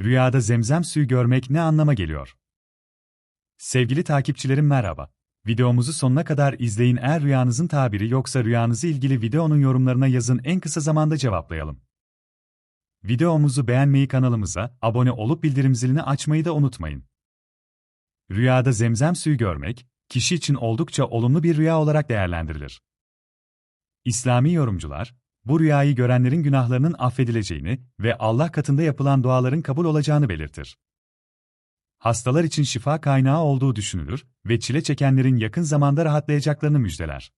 Rüyada zemzem suyu görmek ne anlama geliyor? Sevgili takipçilerim merhaba. Videomuzu sonuna kadar izleyin eğer rüyanızın tabiri yoksa rüyanızı ilgili videonun yorumlarına yazın en kısa zamanda cevaplayalım. Videomuzu beğenmeyi kanalımıza, abone olup bildirim zilini açmayı da unutmayın. Rüyada zemzem suyu görmek, kişi için oldukça olumlu bir rüya olarak değerlendirilir. İslami yorumcular, bu rüyayı görenlerin günahlarının affedileceğini ve Allah katında yapılan duaların kabul olacağını belirtir. Hastalar için şifa kaynağı olduğu düşünülür ve çile çekenlerin yakın zamanda rahatlayacaklarını müjdeler.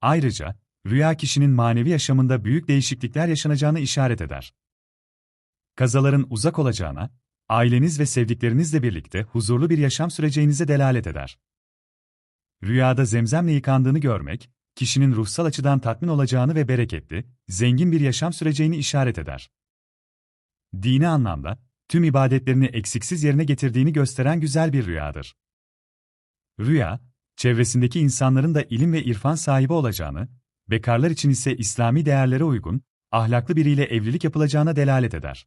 Ayrıca, rüya kişinin manevi yaşamında büyük değişiklikler yaşanacağını işaret eder. Kazaların uzak olacağına, aileniz ve sevdiklerinizle birlikte huzurlu bir yaşam süreceğinize delalet eder. Rüyada zemzemle yıkandığını görmek, kişinin ruhsal açıdan tatmin olacağını ve bereketli, zengin bir yaşam süreceğini işaret eder. Dini anlamda, tüm ibadetlerini eksiksiz yerine getirdiğini gösteren güzel bir rüyadır. Rüya, çevresindeki insanların da ilim ve irfan sahibi olacağını, bekarlar için ise İslami değerlere uygun, ahlaklı biriyle evlilik yapılacağına delalet eder.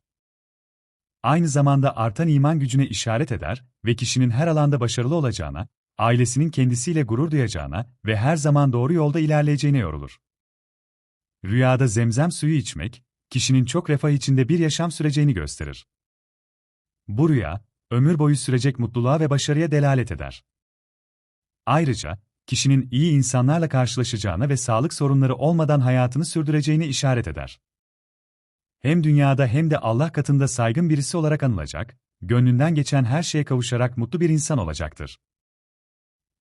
Aynı zamanda artan iman gücüne işaret eder ve kişinin her alanda başarılı olacağına, ailesinin kendisiyle gurur duyacağına ve her zaman doğru yolda ilerleyeceğine yorulur. Rüyada zemzem suyu içmek, kişinin çok refah içinde bir yaşam süreceğini gösterir. Bu rüya, ömür boyu sürecek mutluluğa ve başarıya delalet eder. Ayrıca, kişinin iyi insanlarla karşılaşacağına ve sağlık sorunları olmadan hayatını sürdüreceğini işaret eder. Hem dünyada hem de Allah katında saygın birisi olarak anılacak, gönlünden geçen her şeye kavuşarak mutlu bir insan olacaktır.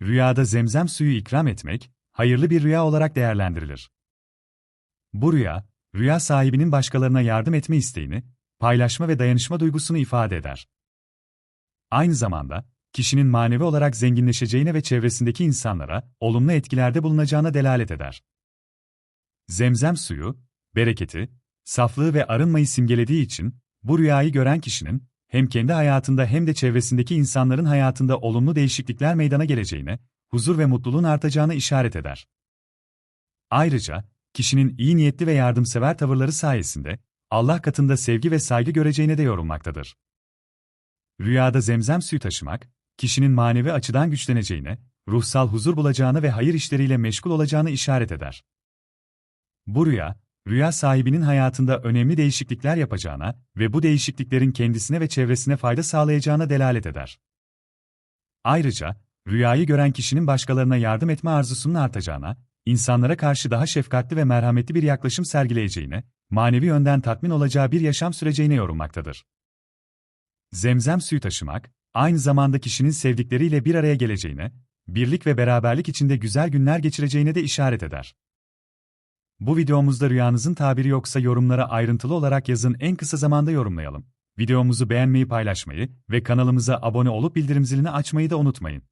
Rüyada zemzem suyu ikram etmek, hayırlı bir rüya olarak değerlendirilir. Bu rüya, rüya sahibinin başkalarına yardım etme isteğini, paylaşma ve dayanışma duygusunu ifade eder. Aynı zamanda, kişinin manevi olarak zenginleşeceğine ve çevresindeki insanlara olumlu etkilerde bulunacağına delalet eder. Zemzem suyu, bereketi, saflığı ve arınmayı simgelediği için, bu rüyayı gören kişinin, hem kendi hayatında hem de çevresindeki insanların hayatında olumlu değişiklikler meydana geleceğine, huzur ve mutluluğun artacağını işaret eder. Ayrıca, kişinin iyi niyetli ve yardımsever tavırları sayesinde, Allah katında sevgi ve saygı göreceğine de yorulmaktadır. Rüyada zemzem suyu taşımak, kişinin manevi açıdan güçleneceğine, ruhsal huzur bulacağını ve hayır işleriyle meşgul olacağını işaret eder. Bu rüya, rüya sahibinin hayatında önemli değişiklikler yapacağına ve bu değişikliklerin kendisine ve çevresine fayda sağlayacağına delalet eder. Ayrıca, rüyayı gören kişinin başkalarına yardım etme arzusunun artacağına, insanlara karşı daha şefkatli ve merhametli bir yaklaşım sergileyeceğine, manevi yönden tatmin olacağı bir yaşam süreceğine yorulmaktadır. Zemzem suyu taşımak, aynı zamanda kişinin sevdikleriyle bir araya geleceğine, birlik ve beraberlik içinde güzel günler geçireceğine de işaret eder. Bu videomuzda rüyanızın tabiri yoksa yorumlara ayrıntılı olarak yazın en kısa zamanda yorumlayalım. Videomuzu beğenmeyi paylaşmayı ve kanalımıza abone olup bildirim zilini açmayı da unutmayın.